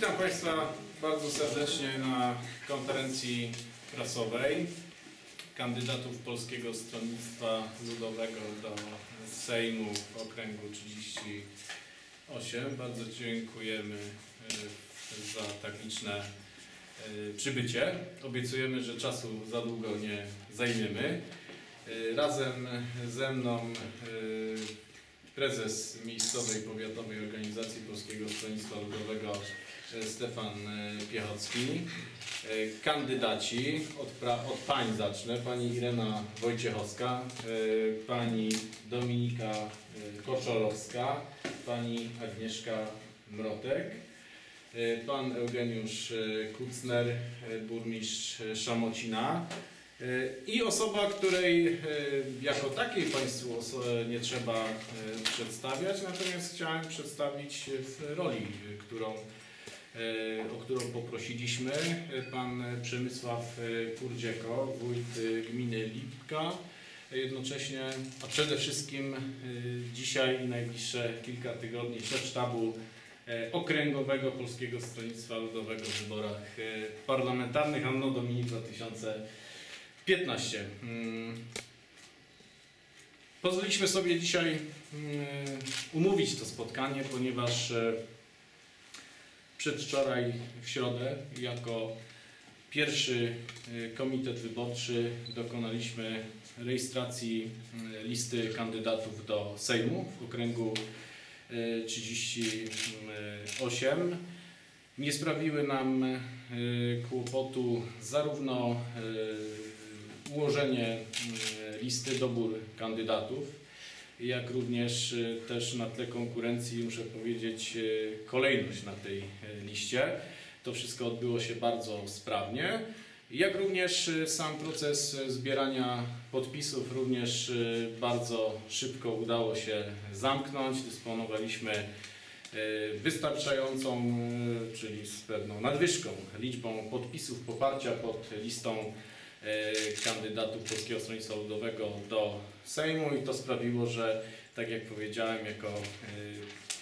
Witam Państwa bardzo serdecznie na konferencji prasowej kandydatów Polskiego Stronnictwa Ludowego do Sejmu w okręgu 38. Bardzo dziękujemy e, za tak liczne e, przybycie. Obiecujemy, że czasu za długo nie zajmiemy. E, Razem ze mną prezes miejscowej powiatowej organizacji Polskiego Stronnictwa Ludowego Stefan e, Piechocki, e, kandydaci, od, od pań zacznę, pani Irena Wojciechowska, e, pani Dominika Koczorowska, pani Agnieszka Mrotek, pan Eugeniusz Kucner, burmistrz Szamocina, I osoba, której jako takiej Państwu nie trzeba przedstawiać, natomiast chciałem przedstawić w roli, którą, o którą poprosiliśmy. E, Pan Przemysław e, Kurdzieko, wójt e, gminy Lipka. Jednocześnie, a przede wszystkim e, dzisiaj i najbliższe kilka tygodni szef sztabu e, Okręgowego Polskiego Stronnictwa Ludowego w wyborach e, parlamentarnych Anno Domini 2015. 15. Mm. Pozwoliliśmy sobie dzisiaj mm, umówić to spotkanie, ponieważ e, przedwczoraj w środę jako pierwszy e, komitet wyborczy dokonaliśmy rejestracji mm, listy kandydatów do Sejmu w okręgu e, 38. Nie sprawiły nam kłopotu zarówno ułożenie listy, dobór kandydatów, jak również e, też na tle konkurencji, muszę powiedzieć, e, kolejność na tej e, liście. To wszystko odbyło się bardzo sprawnie. Jak również sam proces zbierania podpisów również bardzo szybko udało się zamknąć. Dysponowaliśmy wystarczającą, czyli z pewną nadwyżką, liczbą podpisów poparcia pod listą kandydatów Polskiego Stronnictwa Ludowego do Sejmu i to sprawiło, że tak jak powiedziałem, jako e,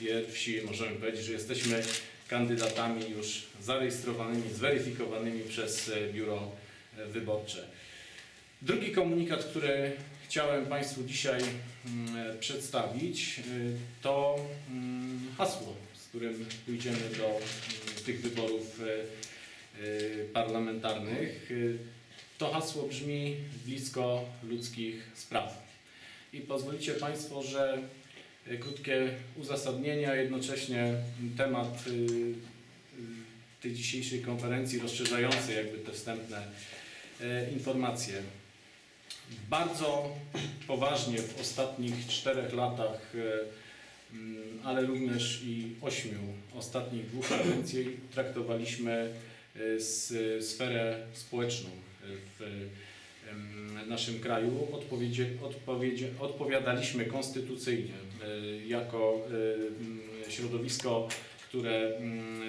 pierwsi możemy powiedzieć, że jesteśmy kandydatami już zarejestrowanymi, zweryfikowanymi przez e, biuro e, wyborcze. Drugi komunikat, który chciałem Państwu dzisiaj mm, przedstawić, to mm, hasło, z którym pójdziemy do mm, tych wyborów parlamentarnych. To hasło brzmi blisko ludzkich spraw. I pozwolicie Państwo, że y, krótkie uzasadnienie, a jednocześnie temat y, y, tej dzisiejszej konferencji rozszerzający jakby te wstępne y, informacje. Bardzo poważnie w ostatnich czterech latach, e, mm, ale również i ośmiu ostatnich dwóch kadencji traktowaliśmy e, sferę społeczną e, w naszym kraju. Odpowiedzie, odpowiadaliśmy konstytucyjnie e, jako e, środowisko, które mm,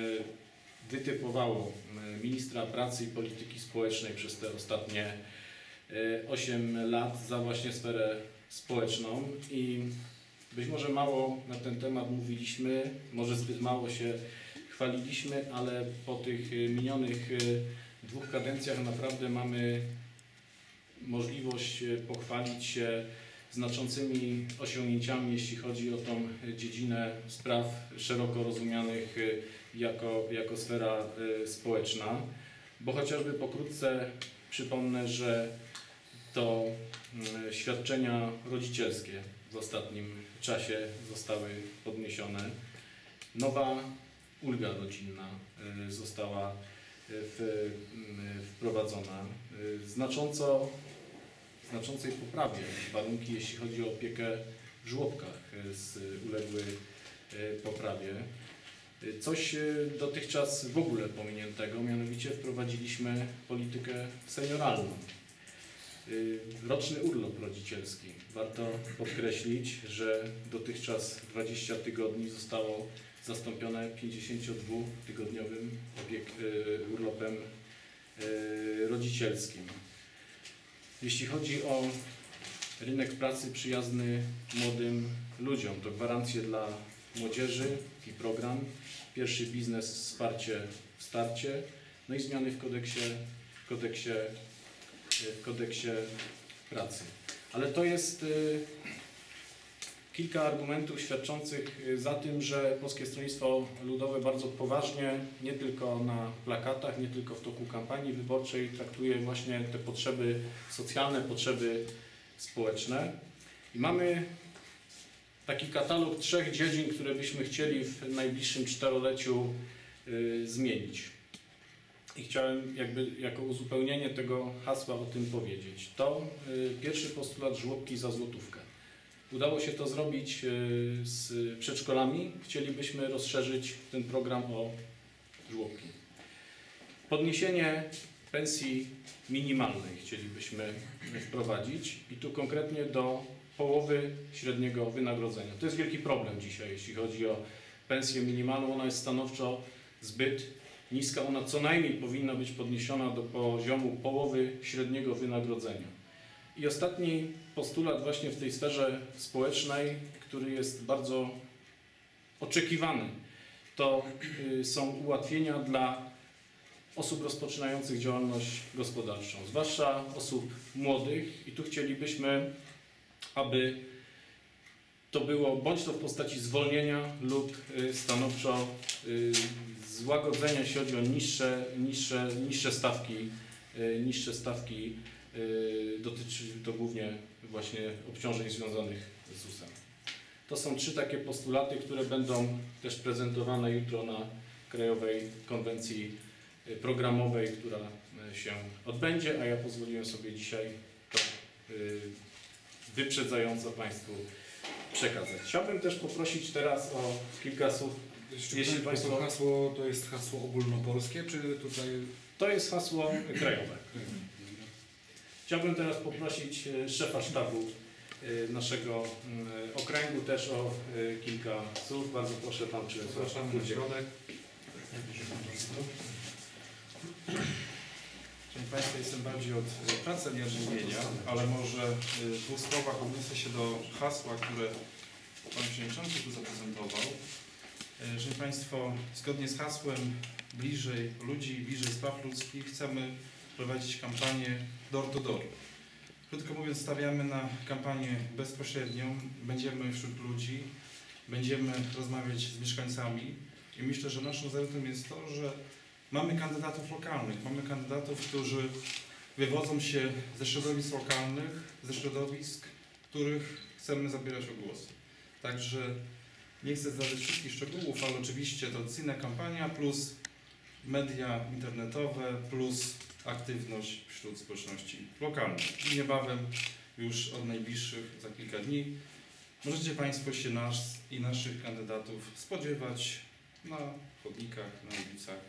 wytypowało e, ministra pracy i polityki społecznej przez te ostatnie 8 lat za właśnie sferę społeczną i być może mało na ten temat mówiliśmy, może zbyt mało się chwaliliśmy, ale po tych minionych dwóch kadencjach naprawdę mamy możliwość y, pochwalić się znaczącymi osiągnięciami, jeśli chodzi o tą dziedzinę spraw szeroko rozumianych y, jako, jako sfera y, społeczna, bo chociażby pokrótce przypomnę, że to mm, świadczenia rodzicielskie w ostatnim czasie zostały podniesione. Nowa ulga rodzinna została w, mm, wprowadzona. Y, Znacząco, znaczącej poprawie warunki, jeśli chodzi o opiekę w żłobkach, y, z, uległy y, poprawie. Coś dotychczas w ogóle pominiętego, mianowicie wprowadziliśmy politykę senioralną. Roczny urlop rodzicielski. Warto podkreślić, że dotychczas 20 tygodni zostało zastąpione 52-tygodniowym opiek- y, urlopem y, rodzicielskim. Jeśli chodzi o rynek pracy przyjazny młodym ludziom, to gwarancje dla młodzieży i program pierwszy biznes, wsparcie w starcie, no i zmiany w kodeksie, kodeksie, w kodeksie pracy. Ale to jest y, kilka argumentów świadczących y, za tym, że Polskie Stronnictwo Ludowe bardzo poważnie, nie tylko na plakatach, nie tylko w toku kampanii wyborczej, traktuje właśnie te potrzeby socjalne, potrzeby społeczne. I mamy taki katalog trzech dziedzin, które byśmy chcieli w najbliższym czteroleciu y, zmienić. I chciałem jakby jako uzupełnienie tego hasła o tym powiedzieć. To y, pierwszy postulat żłobki za złotówkę. Udało się to zrobić y, z przedszkolami. Chcielibyśmy rozszerzyć ten program o żłobki. Podniesienie pensji minimalnej chcielibyśmy wprowadzić i tu konkretnie do połowy średniego wynagrodzenia. To jest wielki problem dzisiaj, jeśli chodzi o pensję minimalną. Ona jest stanowczo zbyt niska. Ona co najmniej powinna być podniesiona do poziomu połowy średniego wynagrodzenia. I ostatni postulat właśnie w tej sferze społecznej, który jest bardzo oczekiwany, to y, są ułatwienia dla osób rozpoczynających działalność gospodarczą, zwłaszcza osób młodych. I tu chcielibyśmy, aby to było bądź to w postaci zwolnienia lub y, stanowczo y, złagodzenia, jeśli chodzi o niższe, niższe, niższe stawki, niższe stawki dotyczy to głównie właśnie obciążeń związanych z ZUS-em. To są trzy takie postulaty, które będą też prezentowane jutro na Krajowej Konwencji y, Programowej, która y, się odbędzie, a ja pozwoliłem sobie dzisiaj to y, wyprzedzająco Państwu przekazać. Chciałbym też poprosić teraz o kilka słów. Jeśli Jeśli Państwo państwo- hasło to jest hasło ogólnopolskie, czy tutaj... To jest hasło krajowe. Chciałbym teraz poprosić e, szefa sztabu e, naszego mm, okręgu też o e, kilka słów. Bardzo proszę Pan Przemysław Zapraszamy na środek. Szanowni Państwo, jestem bardziej od pracy, nie od mówienia, ale może w dwóch słowach odniosę się do hasła, które Pan Przewodniczący tu zaprezentował. Szanowni Państwo, zgodnie z hasłem bliżej ludzi, bliżej spraw ludzkich chcemy prowadzić kampanię door to door. Krótko mówiąc, stawiamy na kampanię bezpośrednią, będziemy wśród ludzi, będziemy rozmawiać z mieszkańcami i myślę, że naszym zaletą jest to, że Mamy kandydatów lokalnych, mamy kandydatów, którzy wywodzą się ze środowisk lokalnych, ze środowisk, których chcemy zabierać o głos. Także nie chcę zdradzić wszystkich szczegółów, ale oczywiście tradycyjna kampania plus media internetowe plus aktywność wśród społeczności lokalnej. I niebawem, już od najbliższych, za kilka dni, możecie Państwo się nas i naszych kandydatów spodziewać na chodnikach, na ulicach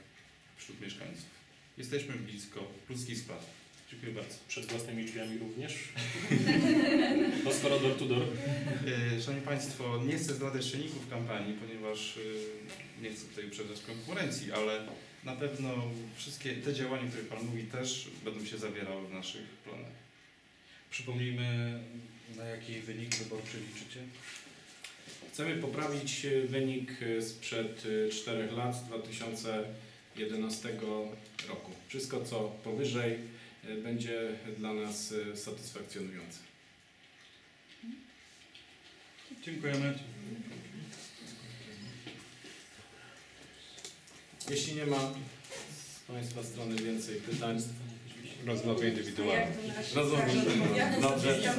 wśród mieszkańców. Jesteśmy blisko ludzkich spraw. Dziękuję bardzo. Przed własnymi drzwiami również. No skoro door to door. E, Szanowni Państwo, nie chcę zdradzać czynników kampanii, ponieważ e, nie chcę tutaj uprzedzać konkurencji, ale na pewno wszystkie te działania, o których Pan mówi, też będą się zawierały w naszych planach. Przypomnijmy, na jaki wynik wyborczy liczycie? Chcemy poprawić e, wynik sprzed 4 lat, z 2011 roku. Wszystko co powyżej będzie dla nas e, satysfakcjonujące. Dziękujemy. Jeśli nie ma z Państwa strony więcej pytań, Rozmowy indywidualne. rozmowy. Dobrze.